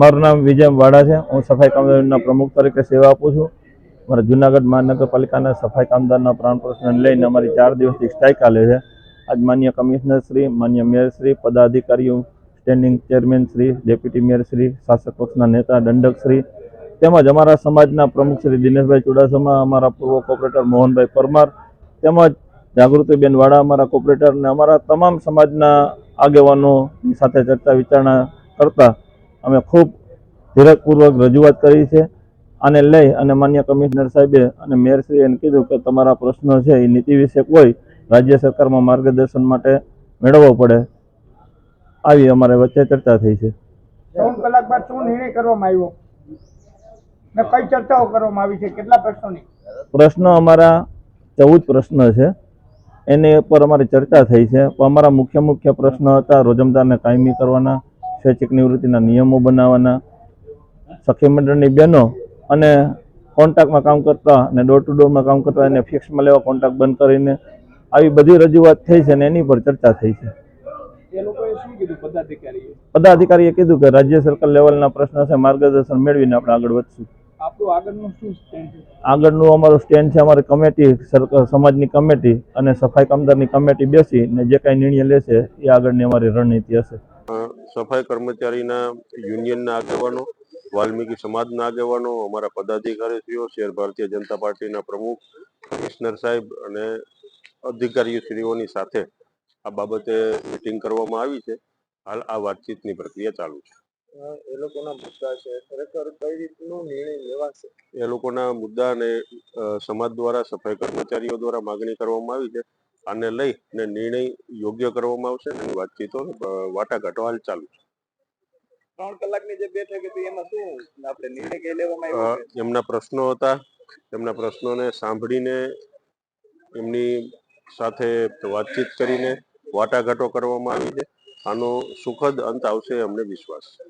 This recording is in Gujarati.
મારું નામ વિજય વાડા છે. હું સફાઈ કામદારોના પ્રમુખ તરીકે સેવા આપું છું. મારા જુનાગઢ મહાનગરપાલિકાના સફાઈ કામદારના પ્રાણ પ્રશ્ન લઈને અમારી ચાર દિવસથી સ્ટ્રાઇક ચાલે છે. આજ માન્ય કમિશનર શ્રી, માન્ય મેયર શ્રી, પદાધિકારીઓ standing chairman Shri deputy mayor Shri, શાસક પક્ષના નેતા, દંડક શ્રી, તેમજ અમારા સમાજના પ્રમુખ શ્રી દિનેશભાઈ ચુડાસમા, અમારા પૂર્વ કોર્પોરેટર મોહનભાઈ પરમાર, તેમજ જાગૃતિબેન વાડા અમારા કોર્પોરેટર અને અમારા તમામ સમાજના આગેવાનોની સાથે ચર્ચા વિચારણા કરતા અમે ખૂબ ધીરજપૂર્વક રજૂઆત કરી છે આને લઈ અને માન્ય કમિશનર સાહેબે અને મેયરશ્રીએ એને કીધું કે તમારા પ્રશ્નો છે એ નીતિ વિશે કોઈ રાજ્ય સરકારમાં માર્ગદર્શન માટે મેળવવો પડે. આવી અમારે વચ્ચે ચર્ચા થઈ છે. ચૌદ કલાક બાદ શું નિર્ણય કરવામાં આવ્યો? ને કઈ ચર્ચાઓ કરવામાં આવી છે? કેટલા પ્રશ્નોની? પ્રશ્નો અમારા ચૌદ પ્રશ્ન છે. એની ઉપર અમારી ચર્ચા થઈ છે. અમારા મુખ્ય મુખ્ય પ્રશ્નો હતા રોજમદારને કાયમી કરવાના સ્વૈચ્છિક નિવૃત્તિના નિયમો બનાવવાના. સખી મંડળની બહેનો અને કોન્ટ્રાક્ટમાં કામ કરતા અને ડોર ટુ ડોરમાં કામ કરતા એને ફિક્સમાં લેવા કોન્ટ્રાક્ટ બંધ કરીને આવી બધી રજૂઆત થઈ છે અને એની પર ચર્ચા થઈ છે. પદાધિકારીએ? કીધું કે રાજ્ય સરકાર લેવલના પ્રશ્ન છે માર્ગદર્શન મેળવીને આપણે આગળ વધશું. આગળનું અમારું સ્ટેન્ડ છે અમારી કમિટી સમાજની કમિટી અને સફાઈ કામદારની કમિટી બેસી ને જે કાંઈ નિર્ણય લેશે એ આગળની અમારી રણનીતિ હશે. સફાઈ કર્મચારીના યુનિયનના આગેવાનો વાલ્મીકી સમાજના આગેવાનો અમારા પદાધિકારીશ્રીઓ શેર ભારતીય જનતા પાર્ટીના પ્રમુખ કમિશનર સાહેબ અને અધિકારીશ્રીઓની સાથે આ બાબતે મિટિંગ કરવામાં આવી છે. હાલ આ વાતચીતની પ્રક્રિયા ચાલુ છે. એ લોકોના મુદ્દા છે. ખરેખર કઈ રીતનો નિર્ણય લેવાશે? એ લોકોના મુદ્દાને સમાજ દ્વારા સફાઈ કર્મચારીઓ દ્વારા માગણી કરવામાં આવી છે. આને લઈ અને નિર્ણય યોગ્ય કરવામાં આવશે અને વાતચીતો વાટાઘાટો હાલ ચાલુ છે. ત્રણ કલાકની જે બેઠક હતી એમાં શું આપણે નિર્ણય લેવામાં આવ્યો એમના પ્રશ્નો હતા. એમના પ્રશ્નોને સાંભળીને એમની સાથે વાતચીત કરીને વાટાઘાટો કરવામાં આવી છે. આનો સુખદ અંત આવશે અમને વિશ્વાસ છે.